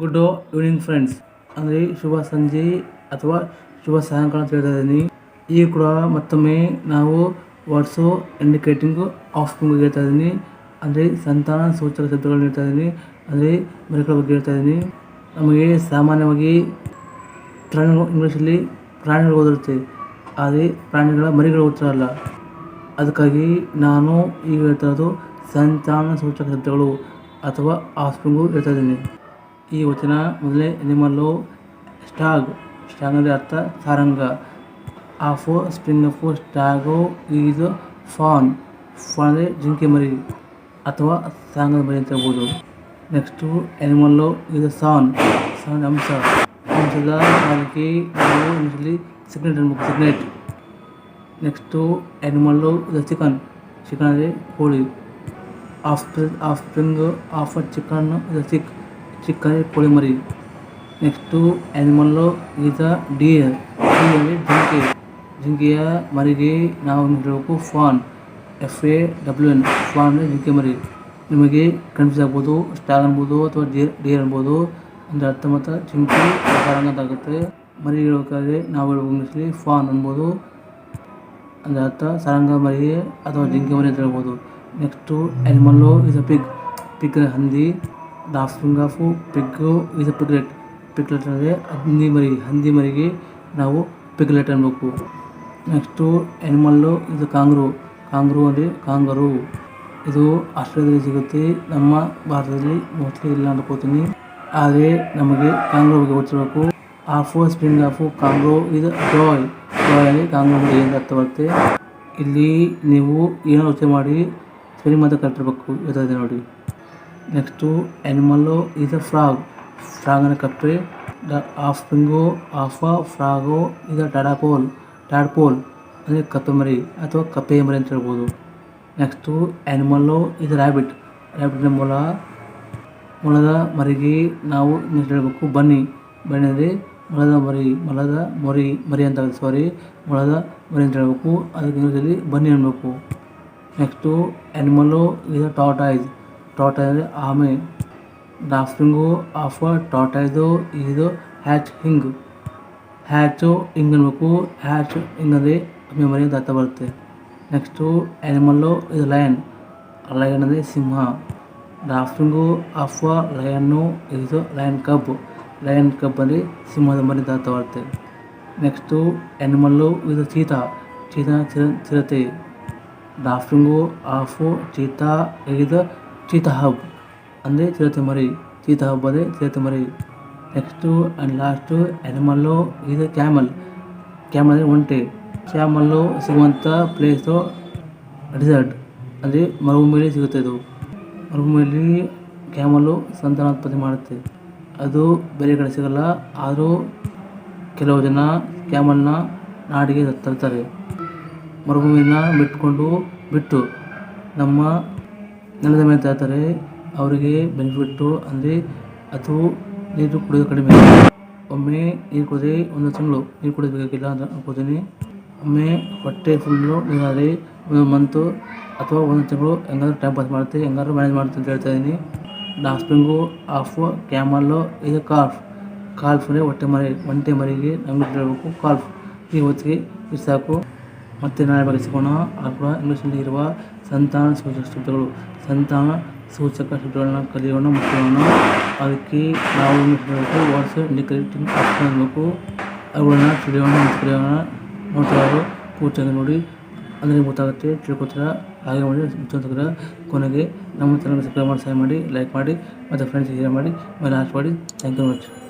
Good evening friends ಅಂದರೆ ಶುಭ ಸಂಜೆ ಅಥವಾ ಶುಭ ಸಾಯಂಕಾಲ ಅಂತ ಹೇಳ್ತಾ ಇದ್ದೀನಿ. ಈಗ ಕೂಡ ಮತ್ತೊಮ್ಮೆ ನಾವು ವರ್ಡ್ಸು ಇಂಡಿಕೇಟಿಂಗ್ ಆಫ್ ಬಗ್ಗೆ ಹೇಳ್ತಾ ಇದ್ದೀನಿ. ಅಂದರೆ ಸಂತಾನ ಸೂಚಕ ಶಬ್ದಗಳನ್ನ ಹೇಳ್ತಾ ಇದ್ದೀನಿ. ಅಂದರೆ ಮರಿಗಳ ಬಗ್ಗೆ ಹೇಳ್ತಾ ಇದ್ದೀನಿ. ನಮಗೆ ಸಾಮಾನ್ಯವಾಗಿ ಪ್ರಾಣಿಗಳು ಇಂಗ್ಲೀಷಲ್ಲಿ ಪ್ರಾಣಿಗಳು ಓದಿರುತ್ತೆ. ಆದರೆ ಪ್ರಾಣಿಗಳ ಮರಿಗಳು ಓದ್ತಾರಲ್ಲ ಅದಕ್ಕಾಗಿ ನಾನು ಈಗ ಹೇಳ್ತಾ ಇರೋದು ಸಂತಾನ ಸೂಚಕ ಶಬ್ದಗಳು ಅಥವಾ ಆಫ್ಸ್ಪ್ರಿಂಗು ಹೇಳ್ತಾ ಇದ್ದೀನಿ. ಈ ವಚನ ಮೊದಲೇ ಎನಿಮಲ್ಲು ಸ್ಟಾಗ್ ಸ್ಟಾಗ್ ಅಂದರೆ ಅರ್ಥ ಸಾರಂಗ offspring of stag is fawn fawn ಅಂದರೆ ಜಿಂಕೆ ಮರಿ ಅಥವಾ ಸಾಂಗದ ಮರಿ ಅಂತ ಹೇಳ್ಬೋದು ನೆಕ್ಸ್ಟು ಎನಿಮಲ್ಲು ಇದು ಸಾನ್ ಸಾನ್ ಅಂಶ ಅಂಶದ ನಾಲ್ಕಿ ನಾವು ಇಂಗ್ಲೀಷಲ್ಲಿ ಸಿಗ್ನೆಟ್ ಅನ್ಬೇಕು ಸಿಗ್ನೆಟ್ ನೆಕ್ಸ್ಟು ಎನಿಮಲ್ಲು ಇದು ಚಿಕನ್ ಚಿಕನ್ ಅಂದರೆ ಕೋಳಿ of of spring of chicken ಇದು ಚಿಕ್ ಚಿಕ್ ಅಂದರೆ ಕೋಳಿ ಮರಿ next animal is a deer ಅಂದರೆ ಜಿಂಕೆ. ಜಿಂಕೆಯ ಮರಿಗೆ ನಾವು ಹೇಳಬೇಕು fawn F A W N. Fawn ಅಂದರೆ ಜಿಂಕೆ ಮರಿ. ನಿಮಗೆ ಕನ್ಫ್ಯೂಸ್ ಆಗ್ಬೋದು, ಸ್ಟಾರ್ ಅನ್ಬೋದು ಅಥವಾ ಡಿಯರ್ ಡಿಯರ್ ಅನ್ಬೋದು. ಅಂದರೆ ಅರ್ಥ ಮತ್ತು ಜಿಂಕೆ ಸಾರಂಗದಾಗುತ್ತೆ ಮರಿ ಹೇಳ್ಬೇಕಾದ್ರೆ ನಾವು ಇಂಗ್ಲೀಷಲ್ಲಿ ಫಾನ್ ಅನ್ಬೋದು. ಅಂದರೆ ಅರ್ಥ, ಸಾರಂಗ ಮರಿ ಅಥವಾ ಜಿಂಕೆ ಮರಿ ಅಂತ ಹೇಳ್ಬೋದು. Next animal is a pig. Pig ಹಂದಿ. The of pig is a piglet. Piglet ಅಂದರೆ ಹಂದಿ ಮರಿ, ಹಂದಿ ಮರಿಗೆ ನಾವು ಪಿಗ್ಲೆಟ್ ಅನ್ಬೇಕು. ನೆಕ್ಸ್ಟು ಎನಿಮಲ್ಲು ಇದು ಕಾಂಗ್ರು. ಕಾಂಗ್ರು ಅಂದರೆ ಕಾಂಗರು. ಇದು ಆಸ್ಟ್ರೇಲಿಯಾದಲ್ಲಿ ಸಿಗುತ್ತೆ. ನಮ್ಮ ಭಾರತದಲ್ಲಿ ಮೋಸ್ಟ್ಲಿ ಇಲ್ಲ ಅಂದ್ಕೋತೀನಿ ಆದರೆ ನಮಗೆ ಕಾಂಗ್ರೋ ಬಗ್ಗೆ ಗೊತ್ತಿರಬೇಕು. ಆಫು ಸ್ಪ್ರಿಂಗ್ ಆಫು ಕಾಂಗ್ರೋ, ಇದು ಜಾಯ್ ಜಾಯ್ ಅಂದರೆ ಕಾಂಗ್ರೂ ಬಗ್ಗೆ ಏನು ಅರ್ಥ ಬರುತ್ತೆ? ಇಲ್ಲಿ ನೀವು ಏನೋ ಯೋಚನೆ ಮಾಡಿ ಸರಿ ಮಾತ್ರ ಕಟ್ಟಿರ್ಬೇಕು ಇರ್ತದೆ ನೋಡಿ. Next animal is a frog frog ಅಂದರೆ ಕಪ್ಪೆ the offspring of a frog ಇದು ಟಾಡಾಪೋಲ್ ಟ್ಯಾಡ್ಪೋಲ್ ಅಂದರೆ ಕಪ್ಪೆ ಮರಿ ಅಥವಾ ಕಪ್ಪೆ ಮರಿ ಅಂತ ಹೇಳ್ಬೋದು. ನೆಕ್ಸ್ಟು ಆ್ಯನಿಮಲ್ಲು ಇದು ರ್ಯಾಬಿಟ್ ರ್ಯಾಬಿಟ್ನ ಮೊಲ. ಮೊಲದ ಮರಿಗೆ ನಾವು ಇಂಗ್ಲೀಷ್ ಹೇಳಬೇಕು ಬನ್ನಿ. ಬನ್ನಿ ಅಂದರೆ ಮೊಲದ ಮರಿ ಮೊಲದ ಮರಿ ಮರಿ ಅಂತ ಸಾರಿ ಮೊಲದ ಮರಿ ಅಂತ ಹೇಳಬೇಕು. ಅದಕ್ಕೆ ಇಂಗ್ಲೀಷಲ್ಲಿ ಬನ್ನಿ ಅನ್ಬೇಕು. ನೆಕ್ಸ್ಟು ಆ್ಯನಿಮಲ್ಲು ಇದು ಟಾಟಾಯ್ಸ್ ಟಾಟಾಯ್ ಅಂದರೆ ಆಮೆ ಡಾಫ್ರಿಂಗು ಆಫ್ ಟಾಟಾಯ್ದು ಇದು ಹ್ಯಾಚ್ ಹಿಂಗ್ ಹ್ಯಾಚು ಹಿಂಗ್ ಅನ್ಬೇಕು ಹ್ಯಾಚ್ ಹಿಂಗ್ ಅಂದರೆ ಆಮೆ ಮರಿ ಅಂತ ಅರ್ಥ ಬರುತ್ತೆ ನೆಕ್ಸ್ಟು ಆ್ಯನಿಮಲ್ಲು ಇದು ಲಯನ್ ಲಯನ್ ಅಂದರೆ ಸಿಂಹ ಡಾಫ್ರಿಂಗು ಆಫ್ ಲಯನ್ನು ಇದು ಲಯನ್ ಕಬ್ ಲಯನ್ ಕಬ್ ಅಂದರೆ ಸಿಂಹದ ಮರಿ ಅಂತ ಅರ್ಥ ಬರುತ್ತೆ ನೆಕ್ಸ್ಟು ಆ್ಯನಿಮಲ್ಲು ಇದು ಚೀತಾ ಚೀತಾ ಚಿರ ಚಿರತೆ ಡಾಫ್ರಿಂಗು ಆಫು ಚೀತಾ ಇದು ಚೀತಾ ಹಬ್ ಅಂದರೆ ಚಿರತೆ ಮರಿ ಚೀತಾ ಹಬ್ ಅಂದರೆ ಚಿರತೆ ಮರಿ ನೆಕ್ಸ್ಟು ಆ್ಯಂಡ್ ಲಾಸ್ಟು ಆ್ಯನಿಮಲ್ಲು ಇದು ಕ್ಯಾಮಲ್ ಕ್ಯಾಮಲ್ ಅಂದರೆ ಒಂಟೆ. ಕ್ಯಾಮಲ್ಲು ಸಿಗುವಂಥ ಪ್ಲೇಸು ಡಿಸರ್ಟ್ ಅಂದರೆ ಮರುಭೂಮಿಯಲ್ಲಿ ಸಿಗುತ್ತೆ ಇದು. ಮರುಭೂಮಿಯಲ್ಲಿ ಕ್ಯಾಮಲ್ಲು ಸಂತಾನೋತ್ಪತ್ತಿ ಮಾಡುತ್ತೆ. ಅದು ಬೇರೆ ಕಡೆ ಸಿಗಲ್ಲ, ಆದರೂ ಕೆಲವು ಜನ ಕ್ಯಾಮಲ್ನ ನಾಡಿಗೆ ತರ್ತಾರೆ. ಮರುಭೂಮಿನ ಬಿಟ್ಕೊಂಡು ಬಿಟ್ಟು ನಮ್ಮ ನೆಲದ ಮೇಲೆ ತರ್ತಾರೆ ಅವರಿಗೆ ಬೆನಿಫಿಟ್ಟು ಅಂದರೆ ಅದು ನೀರು ಕುಡಿಯೋದು ಕಡಿಮೆ ಒಮ್ಮೆ ನೀರು ಕುಡಿದ್ರೆ ಒಂದು ತಿಂಗಳು ನೀರು ಕುಡಿಬೇಕಾಗಿಲ್ಲ ಅಂತ ಅನ್ಕೋತೀನಿ ಒಮ್ಮೆ ಹೊಟ್ಟೆ ಫುಲ್ಲು ನೀರಾದರೆ ಒಂದು ಮಂತು ಅಥವಾ ಒಂದು ತಿಂಗಳು ಹೆಂಗಾದ್ರೂ ಟೈಮ್ ಪಾಸ್ ಮಾಡುತ್ತೆ ಹೆಂಗಾದ್ರೂ ಮ್ಯಾನೇಜ್ ಮಾಡುತ್ತೆ ಅಂತ ಹೇಳ್ತಾ ಇದ್ದೀನಿ ಡಾಸ್ಪಿಂಗು ಆಫು ಕ್ಯಾಮಲ್ಲು ಇದು ಕಾಲ್ಫ್ ಕಾಲ್ಫ್ ಅಂದರೆ ಹೊಟ್ಟೆ ಮರಿ ಒಂಟೆ ಮರಿಗೆ ನಮಗೆ ಹೇಳಬೇಕು ಕಾಲ್ಫ್ ಈ ಹೊತ್ತಿಗೆ ಇದು ಸಾಕು ಮತ್ತೆ ನಾಳೆ ಬಗ್ಗೆ ಆಗ ಕೂಡ ಇಂಗ್ಲೀಷಲ್ಲಿ ಇರುವ ಸಂತಾನ ಸೂಚಕ ಶಬ್ದಗಳು. ಸಂತಾನ ಸೂಚಕ ಶಬ್ದಗಳನ್ನ ಕಲಿಯೋಣ ಮುಟ್ಟೋಣ ಅದಕ್ಕೆ ನಾವು ಹೇಳಬೇಕು? ವಾಟ್ಸ್ ಇಂಡಿಕೇಟಿಂಗ್ ಆಪ್ಷನ್ ಅನ್ನಬೇಕು ಅವುಗಳನ್ನ ತಿಳಿಯೋಣ, ಮತ್ತು ನೋಡ್ತಾರೆ ಪೂರ್ತಿಯಾಗಿ ನೋಡಿ. ಅಂದರೆ ಗೊತ್ತಾಗುತ್ತೆ, ತಿಳ್ಕೊತೀರ? ಹಾಗೆ ಮಾಡಿ ಮುಚ್ಚೋದ್ರ ಕೊನೆಗೆ ನಮ್ಮ ಚಾನಲ್ ಸಬ್ಸ್ಕ್ರೈಬ್ ಮಾಡಿ, ಸಹಾಯ ಮಾಡಿ ಲೈಕ್ ಮಾಡಿ, ಮತ್ತು ಫ್ರೆಂಡ್ಸ್ ಶೇರ್ ಮಾಡಿ, ಮೇಲೆ ಲಾಸ್ಟ್ ಮಾಡಿ. Thank you much